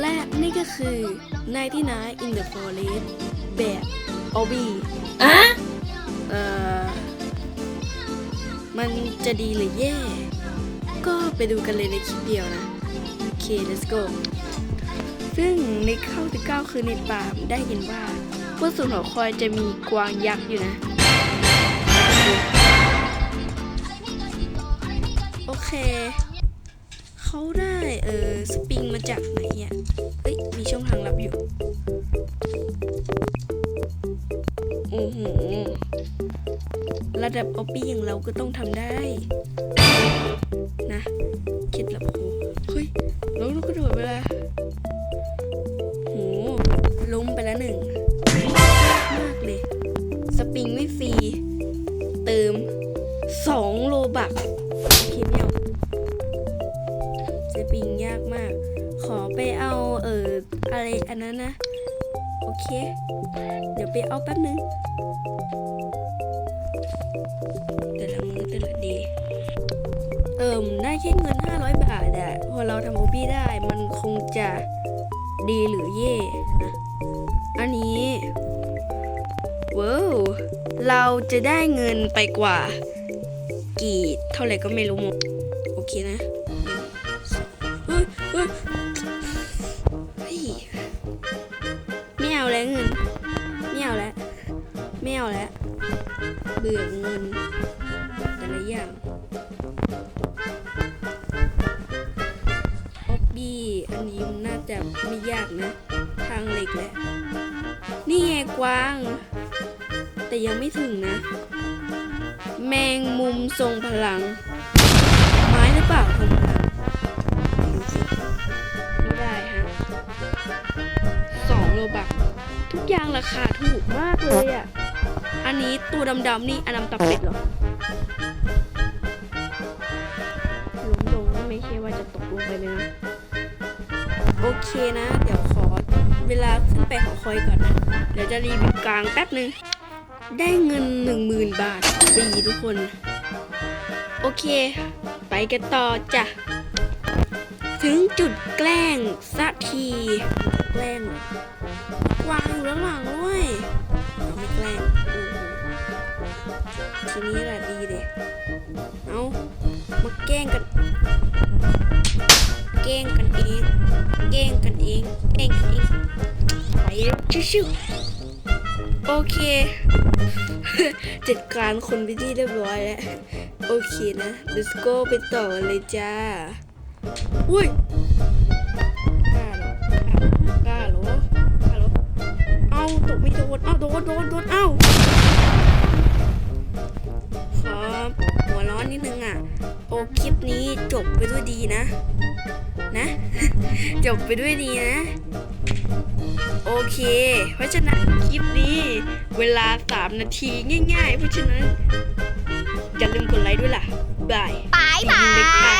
และนี่ก็คือ99 in the forest แบบออบี้อะเอ่อ มันจะดีหรือแย่ ก็ไปดูกันเลยในคลิปเดียวนะ โอเค let's go ซึ่งในเข้าที่เก้าคือในป่าผมได้ยินว่าบนศูนย์หอคอยจะมีกวางยักษ์อยู่นะ โอเค เขาได้เออสปริงมาจากไหนอะเอ้ยมีช่องทางลับอยู่ โอ้โห ระดับออปปี้อย่างเราก็ต้องทำได้ นะคล็ดลับครูเฮ้ยลงลูกกระโดดเวลาโหล้มไปแล้วหนึ่งมากเลย สปริงไม่ฟรี เติมสองโลบัก ปิงยากมาก ขอไปเอาเอออะไรอันนั้นนะ โอเค เดี๋ยวไปเอาแป๊บนึงแต่ละมือแต่ละดย์เอิมได้แค่เงิน 500 บาทอะพอเราทำโอบี้ได้มันคงจะดีหรือเย่นะ อันนี้ว้าวเราจะได้เงินไปกว่า กี่เท่าไหร่ก็ไม่รู้หมด โอเคนะ เงินไม่เอาแล้วไม่เอาแล้วเบื่อเงินแต่ละอย่างออบบี้อันนี้มันน่าจะไม่ยากนะ ทางเหล็กแหละนี่ไงกวาง แต่ยังไม่ถึงนะ แมงมุมทรงพลัง ไม้หรือเปล่าทร ราคาถูกมากเลยอะ อันนี้ตัวดำๆนี่อันดำตับเป็ดเหรอล้มลงไม่ใช่ว่าจะตกลงไปเลยนะ โอเคนะ เดี๋ยวขอเวลาขึ้นไปหอคอยก่อนนะ เดี๋ยวจะรีวิวกลางแป๊บนึง ได้เงินหนึ่งหมื่นบาทฟรีทุกคน โอเค ไปกันต่อจ้ะ ถึงจุดแกล้งสักทีแกล้งวางอยู่ด้านหลังด้วยเอาไม่แกล้งทีนี้แหละดีเลยเอามาแกล้งกันแกล้งกันเองแกล้งกันเองแกล้งกันเองไปชิวๆโอเคจัดการคนไปที่เรียบร้อยแล้ว โอเคนะ let's go ไปต่อเลยจ้าอุ้ย กล้าเหรอกล้าเหรอกล้าเหรอเอาตกไม่โดนเอาโดนโดนโดนเอาขอหัวร้อนนิดนึงอะ โอ้คลิปนี้จบไปด้วยดีนะ นะ จบไปด้วยดีนะ โอเค เพราะฉะนั้นคลิปนี้เวลา 3 นาทีง่าย ๆ เพราะฉะนั้นอย่าลืมกดไลค์ด้วยล่ะบายบายบาบ๊ายบายยบ๊ายบาย